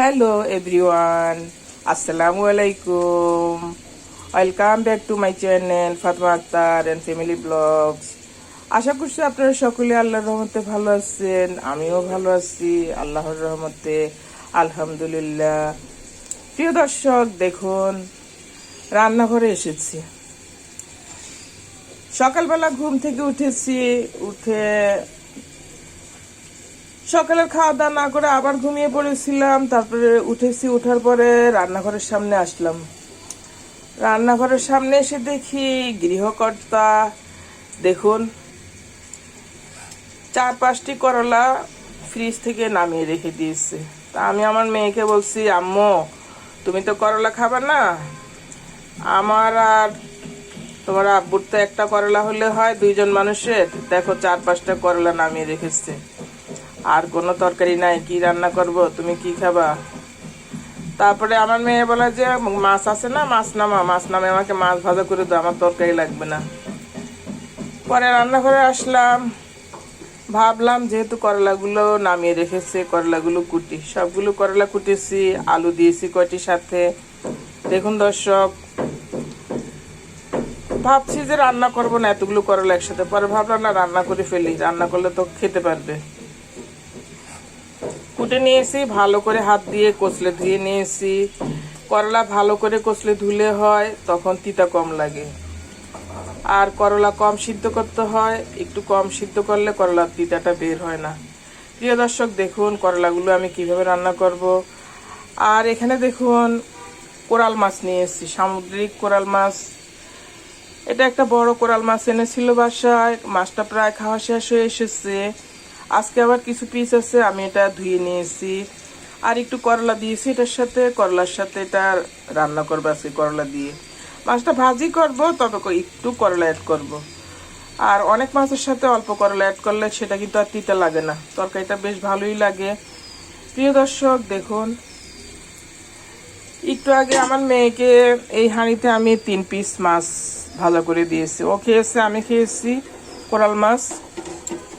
Hello everyone আসসালামু আলাইকুম welcome back to my channel Fatma Akter and family blogs আশা করছি আপনারা সকলে আল্লাহর রহমতে ভালো আছেন, আমিও ভালো আছি, আল্লাহর রহমতে, আলহামদুলিল্লাহ। প্রিয় দর্শক, দেখুন, রান্নাঘরে এসেছি। সকালবেলা ঘুম থেকে উঠেছি, উঠে সকালের খাওয়া দাওয়া না করে আবার ঘুমিয়ে পড়েছিলাম। তারপরে উঠেছি, উঠার পরে রান্নাঘরের সামনে আসলাম। রান্নাঘরের সামনে এসে দেখি গৃহকর্তা, দেখুন চার পাঁচটি করলা ফ্রিজ থেকে নামিয়ে রেখে দিয়েছে। তা আমি আমার মেয়েকে বলছি, আম্মু, তুমি তো করলা খাবে না। আমার আর তোমার আব্বুর তো একটা করলা হলে হয় দুইজন মানুষের। দেখো চার পাঁচটা করলা নামিয়ে রেখেছে। আর কোনো তরকারি নাই, কি রান্না করব, তুমি কি খাবা? তারপরে আমার মেয়ে বলে যে, মাছ আছে না, মাছ নামা, মাছ নামে আমাকে মাছ ভাজা করে দাও, আমার তরকারি লাগবে না। পরে রান্নাঘরে আসলাম, ভাবলাম যেহেতু করলাগুলো নামিয়ে রেখেছে, করলাগুলো কুটি, সবগুলো করলা কুটেছি, আলু দিয়েছি কয়টির সাথে। দেখুন দর্শক, ভাবছি যে রান্না করব না এতগুলো করলা একসাথে, পরে ভাবলাম না, রান্না করে ফেলি, রান্না করলে তো খেতে পারবে। কুটে নিয়েছি, ভালো করে হাত দিয়ে কচলে ধুয়ে নিয়েছি। করলা ভালো করে কচলে ধুলে হয়, তখন তিতা কম লাগে। আর করলা কম সিদ্ধ করতে হয়, একটু কম সিদ্ধ করলে করলার তিতাটা বের হয় না। প্রিয় দর্শক, দেখুন করলাগুলো আমি কীভাবে রান্না করব। আর এখানে দেখুন কোরাল মাছ নিয়ে এসেছি, সামুদ্রিক কোরাল মাছ। এটা একটা বড় কোরাল মাছ এনেছিল বাসায়, মাছটা প্রায় খাওয়া শেষ হয়ে এসেছে। আজকে আবার কিছু পিস আছে, আমি এটা ধুয়ে নিয়েছি। আর একটু করলা দিয়েছি, এটার সাথে, করলার সাথে এটা রান্না করব আজকে করলা দিয়ে। মাছটা ভাজি করব, তবে একটু করলা অ্যাড করব। আর অনেক মাছের সাথে অল্প করলা অ্যাড করলে সেটা কিন্তু আর তিতে লাগে না। তরকারিটা বেশ ভালোই লাগে। প্রিয় দর্শক, দেখুন। একটু আগে আমার মেয়েকে এই হাঁড়িতে আমি তিন পিস মাছ ভালো করে দিয়েছি। ও খেয়েছে, আমি খেয়েছি কোরাল মাছ।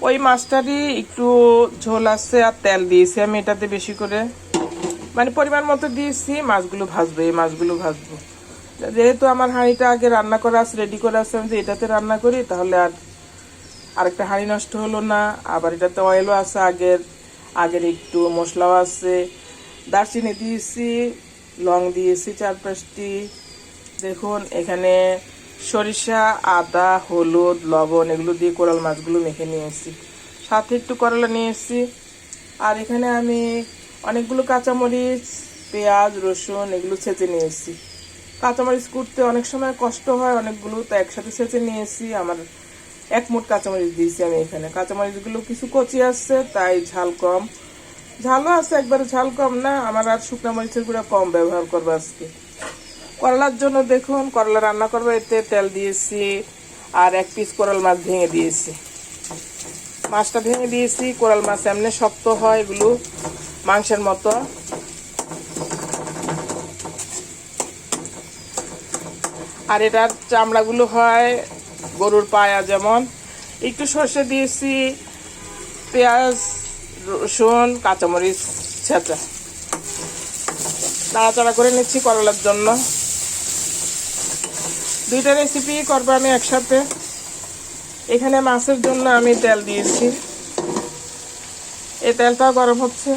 ওই মাছটারই একটু ঝোল আছে আর তেল দিয়েছি আমি এটাতে বেশি করে। মানে পরিমাণ মতো দিয়েছি, মাছগুলো ভাজবো, এই মাছগুলো ভাজবো। যেহেতু আমার হাঁড়িটা আগে রান্না করা আছে রেডি করে আছে, আমি যদি এটাতে রান্না করি তাহলে আর আরেকটা হাঁড়ি নষ্ট হলো না। আবার এটাতে অয়েলও আছে আগের আগের একটু মশলাও আছে। দারচিনি দিয়েছি, লং দিয়েছি চার পাঁচটি। দেখুন, এখানে সরিষা, আদা, হলুদ, লবণ এগুলো দিয়ে কোরাল মাছগুলো মেখে নিয়েছি সাথে একটু করলা নিয়েছি আর এখানে আমি অনেকগুলো কাঁচামরিচ, পেঁয়াজ, রসুন এগুলো ছেঁচে নিয়েছি কাঁচামরিচ কুটতে অনেক সময় কষ্ট হয় অনেকগুলো, তো একসাথে ছেঁচে নিয়েছি আমার এক মুঠ কাঁচামরিচ দিয়েছি আমি এখানে। কাঁচামরিচগুলো কিছু কচি আসছে, তাই ঝাল কম। ঝালও আছে, একবারে ঝাল কম না। আমার আর শুকনা মরিচের গুঁড়া কম ব্যবহার করব আজকে। করলার জন্য দেখুন, করলা রান্না করব, এতে তেল দিয়েছি, আর এক পিস কোরাল মাছ ভেঙে দিয়েছি। মাছটা ভেঙে দিয়েছি, কোরাল মাছ এমনি শক্ত হয়, এগুলো মাংসের মতো। আর এটার চামড়াগুলো হয় গরুর পায়া যেমন। একটু সর্ষে দিয়েছি, পেঁয়াজ, রসুন, কাঁচামরিচ, ছেঁচা। নাড়াচাড়া করে নিচ্ছি করলার জন্য। দুইটা রেসিপি করব আমি একসাথে। এখানে মাছের জন্য আমি তেল দিয়েছি। এই তেলটাও গরম হচ্ছে।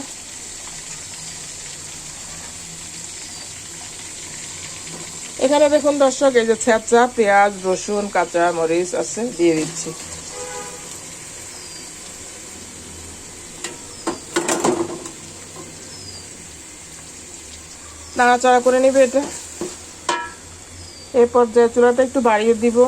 এখানে দেখুন দর্শক, এই যে ছেঁচা, পেঁয়াজ, রসুন, কাঁচা মরিচ আছে, দিয়ে দিচ্ছি। নাড়াচাড়া করে নিবে এটা। এরপর যে চুলাটা একটু বাড়িয়ে দিব।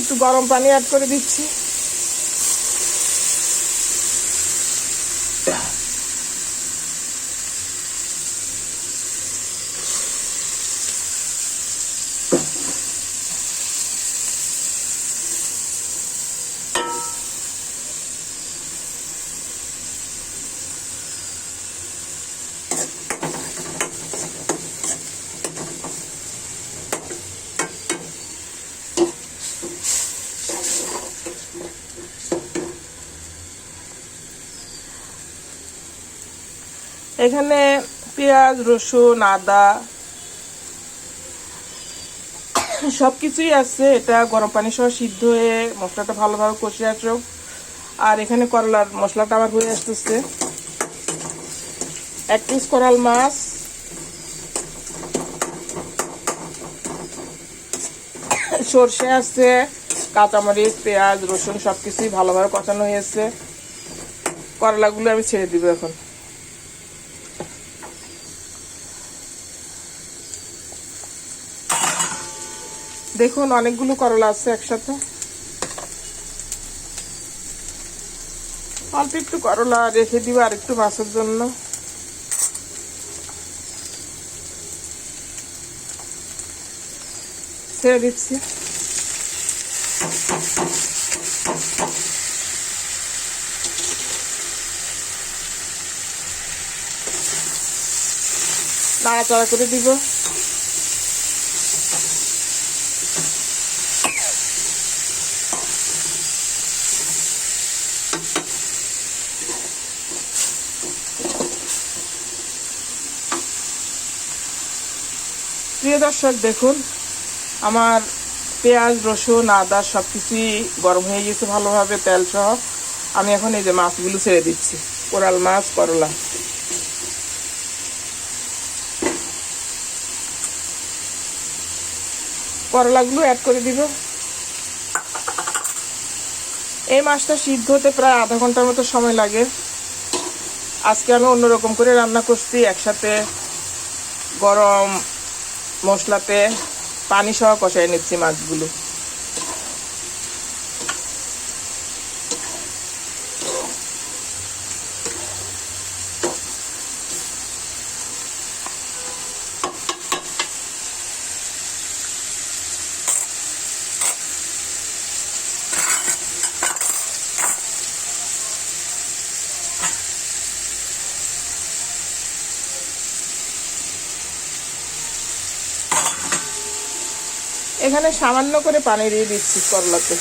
একটু গরম পানি অ্যাড করে দিচ্ছি। এখানে পেঁয়াজ, রসুন, আদা সব কিছুই আছে। এটা গরম পানি সহ সিদ্ধ হয়ে মশলাটা ভালোভাবে কষে আসো আর এখানে করলার মশলাটা আমার হয়ে আসতেছে। এক পিস করাল মাছ। সর্ষে আছে, কাঁচামরিচ, পেঁয়াজ, রসুন সব কিছুই ভালোভাবে কষানো হয়েছে। করলাগুলো আমি ছেড়ে দিব এখন। দেখুন, অনেকগুলো করলা আছে একসাথে। অল্প একটু করলা রেখে দিব আর একটু মাছের জন্য। ছেড়ে দিচ্ছি। নাড়াচাড়া করে দিব। দর্শক, দেখুন, আমার পেঁয়াজ, রসুন, আদা সব কিছুই গরম হয়ে গেছে ভালোভাবে তেল সহ আমি এখন এই যে মাছগুলো ছেড়ে দিচ্ছি। কোরাল মাছ, করলা। করলাগুলো অ্যাড করে দিব। এই মাছটা সিদ্ধ হতে প্রায় আধা ঘণ্টার মতো সময় লাগে। আজকে আমি অন্যরকম করে রান্না করছি, একসাথে গরম মশলাতে পানি সহ কষাই নিচ্ছি মাছগুলো। এখানে সামান্য করে পানি দিয়ে দিচ্ছি করলাতে।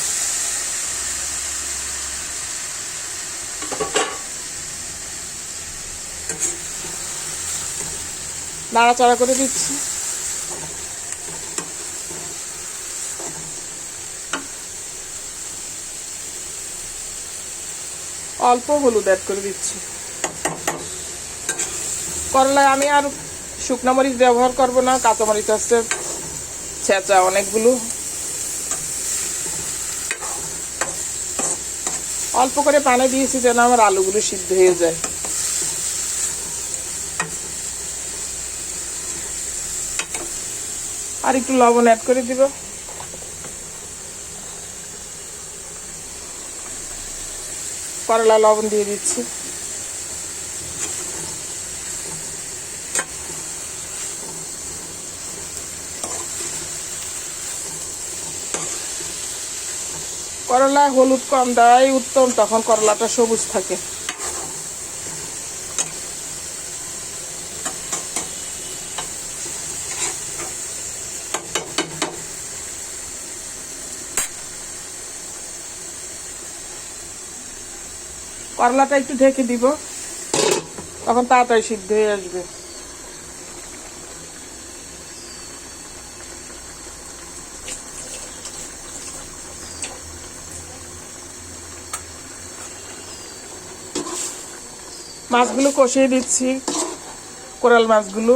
নাড়াচাড়া করে দিচ্ছি। অল্প হলুদ অ্যাড করে দিচ্ছি। করলায় আমি আর শুকনো মরিচ ব্যবহার করব না কাঁচা মরিচ আছে। ছেঁচা অনেকগুলো। অল্প করে পানি দিয়েছি যেন আমার আলুগুলো সিদ্ধ হয়ে যায়। আর একটু লবণ অ্যাড করে দিব। করলা লবণ দিয়ে দিচ্ছি। করলা হলুদ কম দেওয়াই উত্তম, তখন করলাটা সবুজ থাকে। করলাটা একটু ঢেকে দিব, তখন তাড়াতাড়ি সিদ্ধ হয়ে আসবে। মাছগুলো কষিয়ে দিচ্ছি, কোরাল মাছগুলো।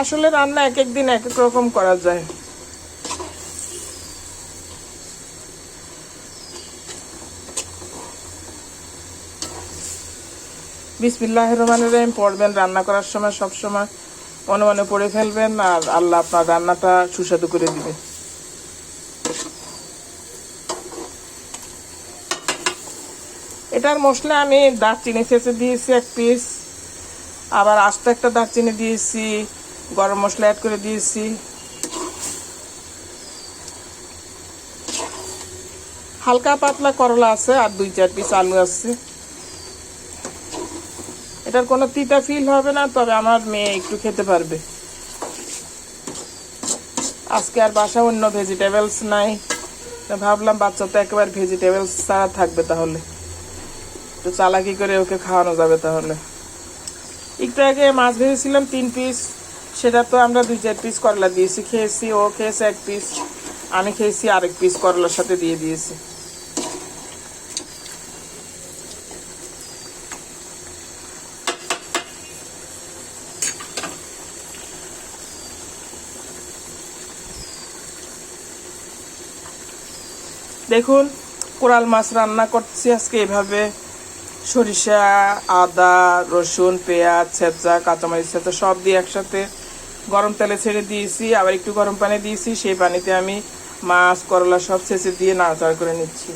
আসলে রান্না এক এক দিন এক এক রকম করা যায়। বিসমিল্লাহ রহমান রহিম পড়বেন রান্না করার সময় সব সময় মনে মনে পড়ে ফেলবেন আর আল্লাহ আপনার রান্নাটা সুস্বাদু করে দিবে এটার মশলা আমি দারচিনি ছেঁচে দিয়েছি এক পিস আবার আস্ত একটা দারচিনি দিয়েছি, গরম মশলা অ্যাড করে দিয়েছি। হালকা পাতলা করলা আছে আর দুই চার পিস আলু আছে। এটার কোনো তিতা ফিল হবে না, তবে আমার মেয়ে একটু খেতে পারবে। আজকে আর বাসা অন্য ভেজিটেবলস নাই। ভাবলাম বাচ্চা তো একেবারে ভেজিটেবলস ছাড়া থাকবে তাহলে। একটু চালাকি করে ওকে খাওয়ানো যাবে তাহলে। একটু আগে মাছ ভেজেছিলাম, তিন পিস সেটা তো আমরা দুই চার পিস করলা দিয়েছি। খেয়েছি ও, খেয়েছে এক পিস আমি খেয়েছি আরেক পিস করলার সাথে দিয়ে দিয়েছি। দেখুন, কোরাল মাছ রান্না করছি আজকে এভাবে। সরিষা, আদা, রসুন, পেঁয়াজ, ছেঁচা, কাঁচামরিচ, ছেঁচা সব দিয়ে একসাথে গরম তেলে ছেড়ে দিয়েছি, আবার একটু গরম পানি দিয়েছি, সেই পানিতে আমি মাছ, করলা সব ছেঁচে দিয়ে নাড়াচাড়া করে নিচ্ছি।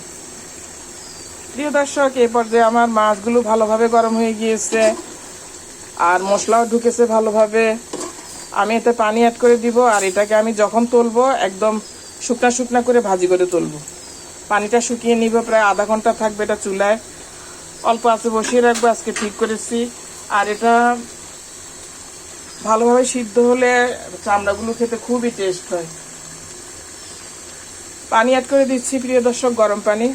প্রিয় দর্শক, এই পর্যায়ে আমার মাছগুলো ভালোভাবে গরম হয়ে গিয়েছে আর মশলাও ঢুকেছে ভালোভাবে। আমি এতে পানি অ্যাড করে দিব আর এটাকে আমি যখন তুলবো একদম শুকনা শুকনা করে ভাজি করে তুলবো। পানিটা শুকিয়ে নিব, প্রায় আধা ঘণ্টা থাকবে এটা চুলায়। অল্প আছে, বসিয়ে রাখব, আজকে ঠিক করেছি। আর এটা ভালোভাবে সিদ্ধ হলে চামড়াগুলো খেতে খুবই টেস্ট হয়। পানি অ্যাড করে দিচ্ছি, প্রিয় দর্শক, গরম পানি।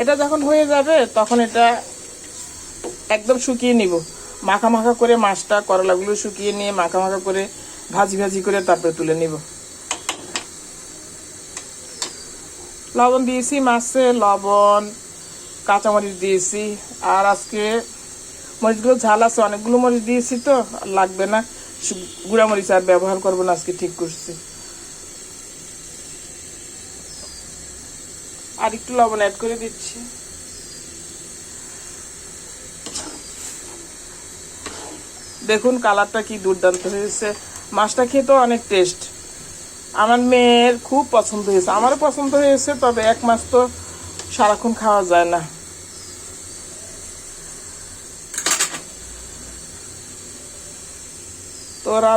এটা যখন হয়ে যাবে, তখন এটা একদম শুকিয়ে নিব। মাখা মাখা করে মাছটা, করলাগুলো শুকিয়ে নিয়ে মাখা মাখা করে ভাজি ভাজি করে তারপরে তুলে নিব। লবণ দিয়েছি মাছে, লবণ, কাঁচামরিচ দিয়েছি। আর আজকে মরিচগুলো ঝাল আছে, অনেকগুলো মরিচ দিয়েছি তো লাগবে না। গুঁড়া মরিচ আর ব্যবহার করব না আজকে ঠিক করছি। আর একটু লবণ অ্যাড করে দিচ্ছি। দেখুন কালারটা কি দুর্দান্ত হয়েছে। মাছটা খেতেও অনেক টেস্ট আমার মেয়ের খুব পছন্দ হয়েছে। আমারও পছন্দ হয়েছে, তবে এক মাছ তো সারাক্ষণ খাওয়া যায় না। তো ওরা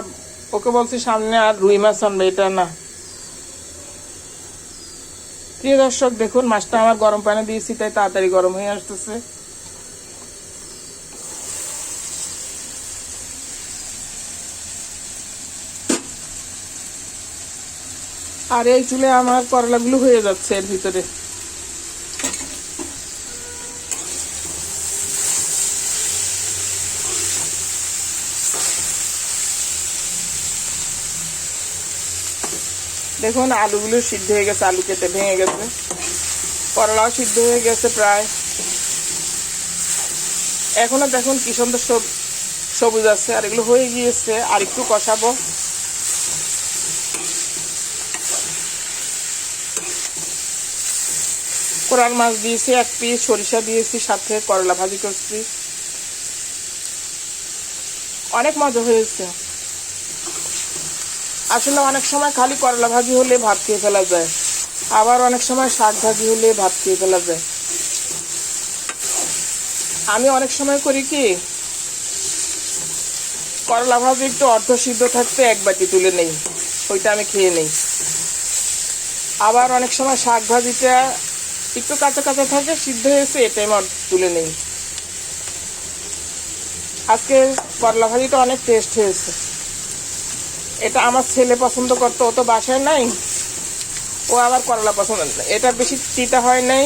ওকে বলছি সামনে আর রুই মাছ আনবে, এটা না। প্রিয় দর্শক, দেখুন, মাছটা আমার গরম পানি দিয়েছি, তাই তাড়াতাড়ি গরম হয়ে আসতেছে। আর এই চুলে আমার করলাগুলো হয়ে যাচ্ছে এর ভিতরে। দেখুন, আলুগুলো সিদ্ধ হয়ে গেছে, আলু কেটে ভেঙে গেছে। করলাও সিদ্ধ হয়ে গেছে প্রায়। এখনও দেখুন কি সুন্দর সব সবুজ আছে, আর এগুলো হয়ে গিয়েছে। আর একটু কষাবো। কোরাল মাছ দিয়েছি এক পিস, সরিষা দিয়েছি সাথে, করলা ভাজি করছি। অনেক মজা হয়েছে। আসলে অনেক সময় খালি করলা ভাজি হলে ভাত খেয়ে ফেলা যায়। আবার অনেক সময় শাক ভাজি হলে ভাত খেয়ে ফেলা যায়। আমি অনেক সময় করি কি, করলা ভাজি একটু অর্ধ সিদ্ধ থাকতে এক বাটি তুলে নেই, ওইটা আমি খেয়ে নেই। আবার অনেক সময় শাক ভাজিটা একটু কাঁচা কাঁচা থাকে, সিদ্ধ হয়েছে এটাই আমার তুলে নেই। আজকে করলা ভাজিটা অনেক টেস্ট হয়েছে। এটা আমার ছেলে পছন্দ করতো, ও তো বাসায় নাই। ও আবার করলা পছন্দ এটা বেশি তিতা হয় নাই।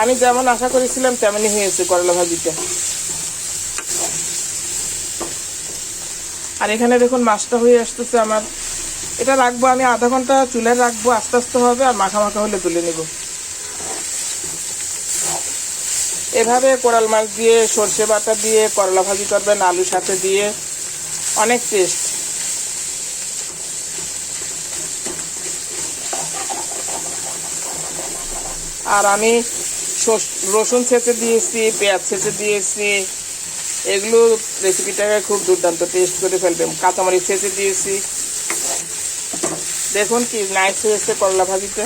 আমি যেমন আশা করেছিলাম, তেমনই হয়েছে করলা ভাজিটা আর এখানে দেখুন, মাছটা হয়ে আসতেছে আমার। এটা রাখব আমি, আধা ঘণ্টা চুলায় রাখব, আস্তে আস্তে হবে, আর মাখা মাখা হলে তুলে নেব। এভাবে কোরাল মাছ দিয়ে সর্ষে বাটা দিয়ে, করলা ভাজি করবেন, আলুর সাথে দিয়ে। অনেক টেস্ট আর আমি রসুন ছেঁচে দিয়েছি, পেঁয়াজ ছেঁচে দিয়েছি। এগুলো রেসিপিটাকে খুব দুর্দান্ত টেস্ট করে ফেলবে। কাঁচামরিচ ছেঁচে দিয়েছি। দেখুন কি নাইস হয়েছে করলা ভাজিটা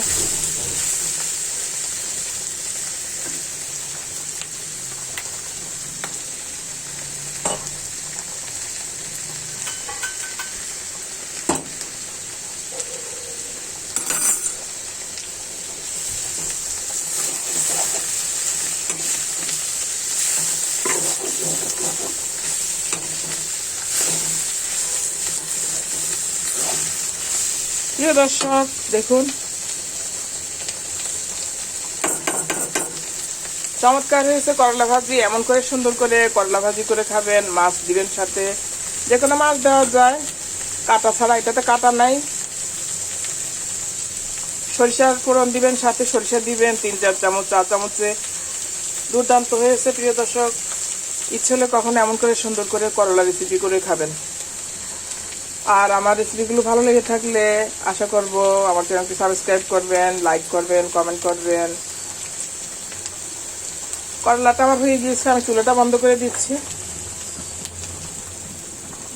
দর্শক, দেখুন। চমৎকার হয়েছে করলা ভাজি। এমন করে সুন্দর করে করলা ভাজি করে খাবেন, মাছ দিবেন সাথে। যে কোনো মাছ দেওয়া যায়। কাটা ছাড়া এটাতে কাটা নাই। সরিষার ফোড়ন দিবেন, সাথে সরিষা দিবেন, তিন, চার চামচ চার চামচে। দুর্দান্ত হয়েছে, প্রিয় দর্শক। ইচ্ছে হলে কখনো এমন করে সুন্দর করে করলা রেসিপি করে খাবেন। আর আমার রেসিপিগুলো ভালো লেগে থাকলে আশা করব আমার চ্যানেলটি সাবস্ক্রাইব করবেন লাইক করবেন কমেন্ট করবেন। করলাটা আমার হয়ে গিয়েছে, আমি চুলাটা বন্ধ করে দিচ্ছি।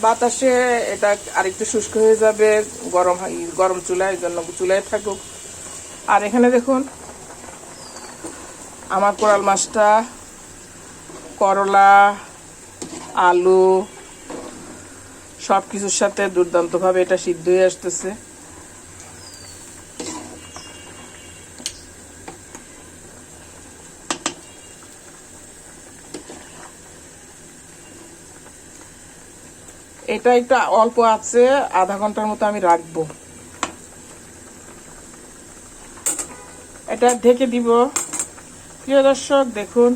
বাতাসে এটা আরেকটু শুষ্ক হয়ে যাবে, গরম গরম চুলা এই জন্য চুলায় থাকুক। আর এখানে দেখুন, আমার কোরাল মাছটা করলা, আলু সব কিছুর সাথে দুর্দান্তভাবে এটা সিদ্ধ হয়ে আসতেছে। এটা একটা অল্প আছে, আধা ঘণ্টার মতো আমি রাখব। এটা ঢেকে দিব। প্রিয় দর্শক, দেখুন।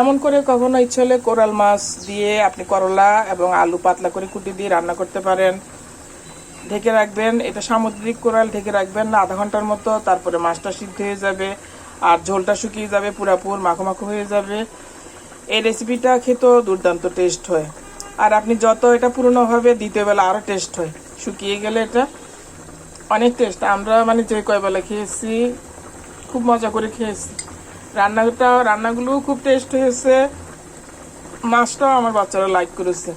এমন করে কখনো ইচ্ছে হলে কোরাল মাছ দিয়ে আপনি করলা এবং আলু পাতলা করে কুটি দিয়ে রান্না করতে পারেন। ঢেকে রাখবেন, এটা সামুদ্রিক কোরাল, ঢেকে রাখবেন না, আধা ঘণ্টার মতো, তারপরে মাছটা সিদ্ধ হয়ে যাবে আর ঝোলটা শুকিয়ে যাবে, পুরাপুর মাখো মাখো হয়ে যাবে। এই রেসিপিটা খেতেও দুর্দান্ত টেস্ট হয়। আর আপনি যত এটা পুরনো হবে, দ্বিতীয় বেলা আরও টেস্ট হয়। শুকিয়ে গেলে এটা অনেক টেস্ট আমরা মানে যে কয়বেলা খেয়েছি, খুব মজা করে খেয়েছি। রান্নাটা রান্নাগুলোও খুব টেস্ট হয়েছে। মাছটাও আমার বাচ্চারা লাইক করেছে।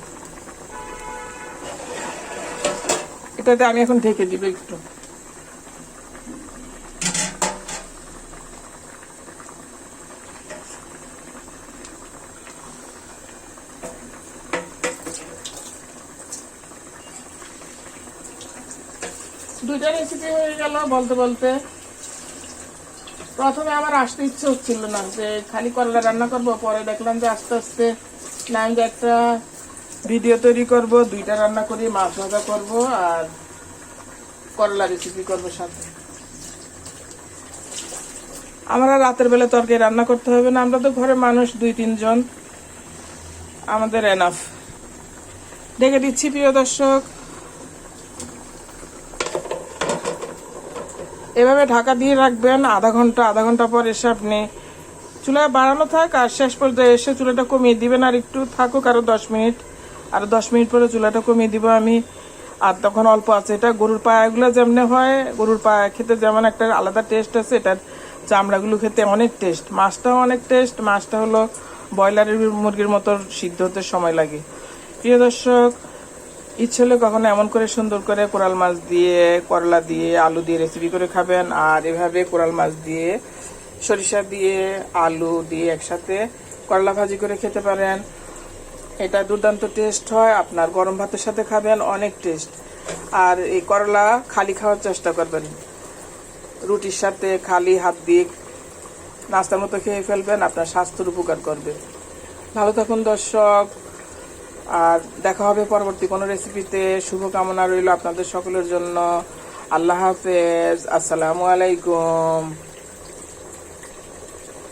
এটাতে আমি এখন ঢেকে দিব একটু। দুইটা রেসিপি হয়ে গেল বলতে বলতে। প্রথমে আমার আসতে ইচ্ছে হচ্ছিল না যে খালি করলা রান্না করব, পরে দেখলাম যে আস্তে আস্তে না আমি যে একটা ভিডিও তৈরি করব, দুইটা রান্না করি, মাছ ভাজা করব আর করলা রেসিপি করব সাথে। আমরা রাতের বেলা তরকারি রান্না করতে হবে না, আমরা তো ঘরে মানুষ, দুই তিনজন। আমাদের এনাফ ডেকে দিচ্ছি প্রিয় দর্শক। এভাবে ঢাকা দিয়ে রাখবেন আধা ঘণ্টা আধা ঘণ্টা পর এসে আপনি চুলা বাড়ানো থাক আর শেষ পর্যায়ে এসে চুলাটা কমিয়ে দিবেন আর একটু থাকুক আরও দশ মিনিট। আর দশ মিনিট পরে চুলাটা কমিয়ে দিব আমি। আর তখন অল্প আছে এটা গরুর পায়াগুলো যেমন হয়, গরুর পায়া খেতে যেমন একটা আলাদা টেস্ট আছে, এটার চামড়াগুলো খেতে অনেক টেস্ট মাছটাও অনেক টেস্ট মাছটা হলো ব্রয়লারের মুরগির মতো সিদ্ধ হতে সময় লাগে। প্রিয় দর্শক ইচ্ছে হলে কখনো এমন করে সুন্দর করে কোরাল মাছ দিয়ে, করলা দিয়ে, আলু দিয়ে রেসিপি করে খাবেন। আর এভাবে কোরাল মাছ দিয়ে, সরিষা দিয়ে, আলু দিয়ে একসাথে করলা ভাজি করে খেতে পারেন। এটা দুর্দান্ত টেস্ট হয়, আপনার গরম ভাতের সাথে খাবেন, অনেক টেস্ট আর এই করলা খালি খাওয়ার চেষ্টা করবেন। রুটির সাথে খালি হাত দিয়ে নাস্তার মতো খেয়ে ফেলবেন, আপনার স্বাস্থ্যের উপকার করবে। ভালো থাকুন দর্শক। আর দেখা হবে পরবর্তী কোনো রেসিপিতে শুভকামনা রইল আপনাদের সকলের জন্য। আল্লাহ হাফেজ। আসসালামু আলাইকুম।